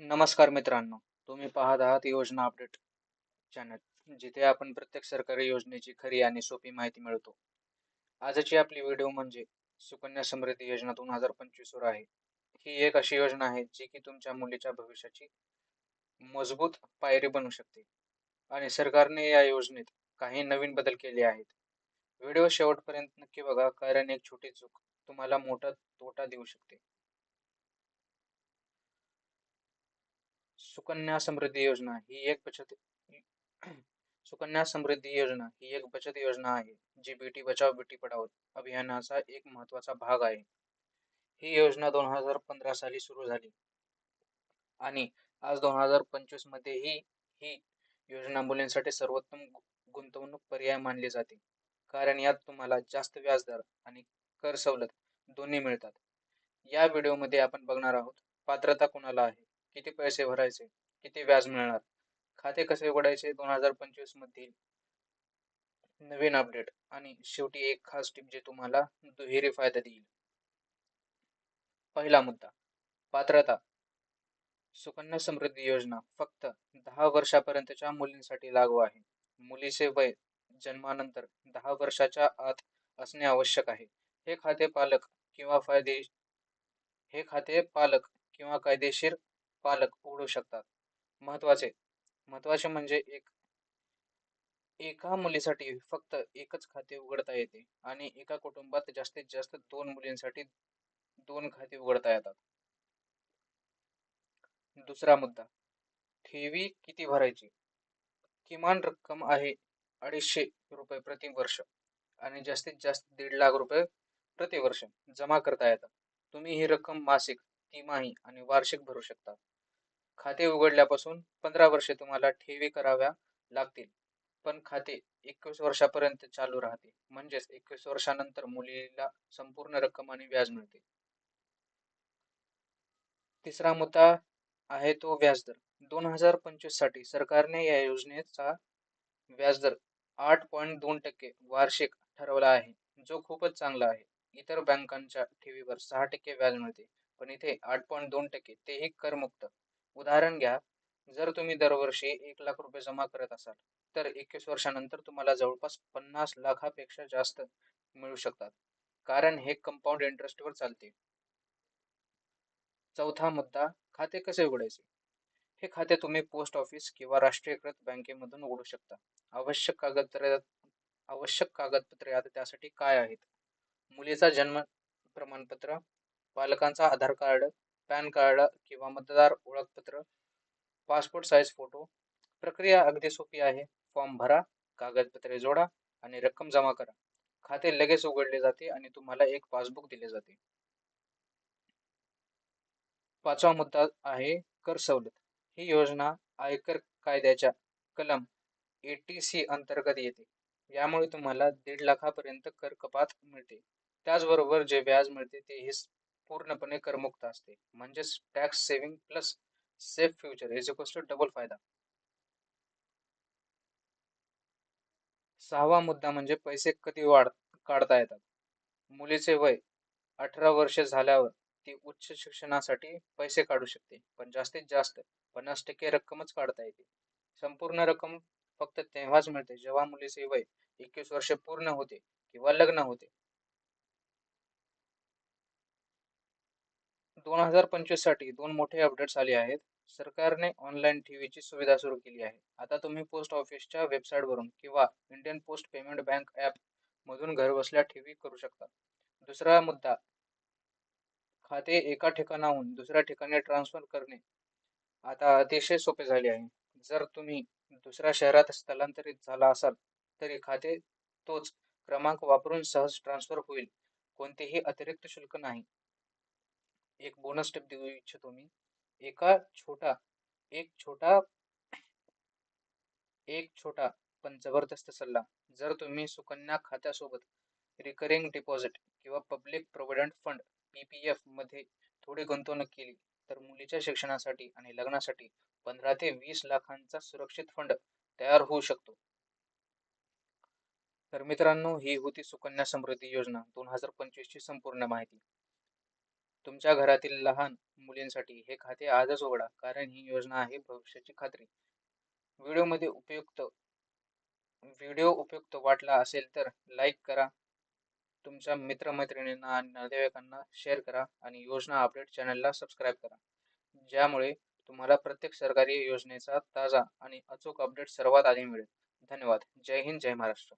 नमस्कार मित्रांनो. तुम्ही पाहत आहात योजना अपडेट चॅनल जिथे आपण प्रत्येक सरकारी योजनेची खरी आणि सोपी माहिती मिळतो आजची आपली व्हिडिओ म्हणजे सुकन्या समृद्धी योजना दोन हजार पंचवीस वर आहे. ही एक अशी योजना आहे जी की तुमच्या मुलीच्या भविष्याची मजबूत पायरी बनू शकते. आणि सरकारने या योजनेत काही नवीन बदल केले आहेत. व्हिडिओ शेवटपर्यंत नक्की बघा कारण एक छोटी चूक तुम्हाला मोठा तोटा देऊ शकते. सुकन्या समृद्धी योजना ही एक बचत सुकन्या समृद्धी योजना ही एक बचत योजना आहे जी बेटी बचाव बेटी पढाओ अभियानाचा एक महत्त्वाचा भाग आहे. ही योजना दोन हजार पंधरा साली सुरू झाली. आणि आज दोन हजार पंचवीसमध्ये ही ही योजना मुलींसाठी सर्वोत्तम गुंतवणूक पर्याय मानली जाते. कारण यात तुम्हाला जास्त व्याजदर आणि कर सवलत दोन्ही मिळतात. या व्हिडिओमध्ये आपण बघणार आहोत पात्रता कुणाला आहे? किती पैसे भरायचे? किती व्याज मिळणार? खाते कसे उघडायचे? दोन हजार पंचवीस मधील नवीन अपडेट आणि शेवटी एक खास टिप जे तुम्हाला दुहेरी फायदा देईल. पहिला मुद्दा पात्रता. सुकन्या समृद्धी योजना फक्त दहा वर्षापर्यंतच्या मुलींसाठी लागू आहे. मुलीचे वय जन्मानंतर दहा वर्षाच्या आत असणे आवश्यक आहे. हे खाते पालक किंवा फायदे हे खाते पालक किंवा कायदेशीर पालक उघडू शकतात. महत्त्वाचे महत्त्वाचे म्हणजे एक एका मुलीसाठी फक्त एकच खाते उघडता येते आणि एका कुटुंबात जास्तीत जास्त दोन मुलींसाठी दोन खाते उघडता येतात. दुसरा मुद्दा ठेवी किती भरायची? किमान रक्कम आहे अडीचशे रुपये प्रति वर्ष आणि जास्तीत जास्त दीड लाख रुपये प्रतिवर्ष जमा करता येतात. तुम्ही ही रक्कम मासिक तिमाही आणि वार्षिक भरू शकता. खाते उघडल्यापासून पंधरा वर्षे तुम्हाला ठेवी कराव्या लागतील. पण खाते एकवीस वर्षापर्यंत चालू राहते. म्हणजेच एकवीस वर्षानंतर मुलीला संपूर्ण रक्कम आणि व्याज मिळते. तिसरा मुद्दा आहे तो व्याजदर. दोन हजार पंचवीससाठी सरकारने या योजनेचा व्याजदर आठ पॉईंट दोन टक्के वार्षिक ठरवला आहे जो खूपच चांगला आहे. इतर बँकांच्या ठेवीवर सहा टक्के व्याज मिळते पण इथे आठ पॉईंट दोन टक्के तेही करमुक्त. उदाहरण घ्या जर तुम्ही दरवर्षी एक लाख रुपये जमा करत असाल तर एकवीस वर्षानंतर तुम्हाला जवळपास पन्नास लाखापेक्षा जास्त मिळू शकतात कारण हे कंपाऊंड इंटरेस्टवर चालते. चौथा मुद्दा खाते कसे उघडायचे? हे खाते तुम्ही पोस्ट ऑफिस किंवा राष्ट्रीयकृत बँकेमधून उघडू शकता. आवश्यक कागदपत्रे आवश्यक कागदपत्रे आता त्यासाठी काय आहेत? मुलीचा जन्म प्रमाणपत्र पालकांचा आधार कार्ड पॅन कार्ड किंवा मतदार ओळखपत्र पासपोर्ट साईज फोटो प्रक्रिया अगदी सोपी आहे. फॉर्म भरा कागदपत्रे जोडा आणि रक्कम जमा करा. खाते लगेच उघडले जाते आणि तुम्हाला एक पासबुक दिले जाते. पाचवा मुद्दा आहे कर सवलत. ही योजना आयकर कायद्याच्या कलम एटी सी अंतर्गत येते. यामुळे तुम्हाला दीड लाखापर्यंत कर कपात मिळते. त्याचबरोबर जे व्याज मिळते ते हे पूर्णपणे करमुक्त असते. म्हणजेच tax saving plus safe future is equals to double फायदा. सहावा मुद्दा म्हणजे पैसे कधी वाढ काढता येतात? मुलीचे वय अठरा वर्ष झाल्यावर ती उच्च शिक्षणासाठी पैसे काढू शकते. पण जास्तीत जास्त पन्नास टक्के रक्कमच काढता येते. संपूर्ण रक्कम फक्त तेव्हाच मिळते जेव्हा मुलीचे वय एकवीस वर्ष पूर्ण होते किंवा लग्न होते. दोन हजार पंचवीससाठी दोन मोठे अपडेट्स आले आहेत. सरकारने ऑनलाईन टीव्हीची सुविधा सुरू केली आहे. आता तुम्ही पोस्ट ऑफिसच्या वेबसाईटवरून किंवा Indian post payment bank app मधून घरबसल्या ठेवी टीव्ही करू शकता. दुसरा मुद्दा खाते एका ठिकाणाहून दुसऱ्या ठिकाणी ट्रान्सफर करणे आता अतिशय सोपे झाले आहे. जर तुम्ही दुसऱ्या शहरात स्थलांतरित झाला असाल तरी खाते तोच क्रमांक वापरून सहज ट्रान्सफर होईल. कोणतेही अतिरिक्त शुल्क नाही. एक बोनस टिप देऊ इच्छितो मी. एका छोटा एक छोटा एक छोटा पण जबरदस्त सल्ला. जर तुम्ही सुकन्या खात्यासोबत रिकरिंग डिपॉझिट किंवा पब्लिक प्रोव्हिडंट फंड पीपीएफमध्ये थोडी गुंतवणूक केली तर मुलीच्या शिक्षणासाठी आणि लग्नासाठी पंधरा ते वीस लाखांचा सुरक्षित फंड तयार होऊ शकतो. तर मित्रांनो ही होती सुकन्या समृद्धी योजना दोन हजार पंचवीस ची संपूर्ण माहिती. तुमच्या घरातील लहान मुलींसाठी हे खाते आजच उघडा कारण ही योजना आहे भविष्याची खात्री. व्हिडिओमध्ये उपयुक्त व्हिडिओ उपयुक्त वाटला असेल तर लाईक करा तुमच्या मित्रमैत्रिणींना आणि नातेवाईकांना शेअर करा आणि योजना अपडेट चॅनलला सबस्क्राईब करा. ज्यामुळे तुम्हाला प्रत्येक सरकारी योजनेचा ताजा आणि अचूक अपडेट सर्वात आधी मिळेल. धन्यवाद. जय हिंद जय महाराष्ट्र.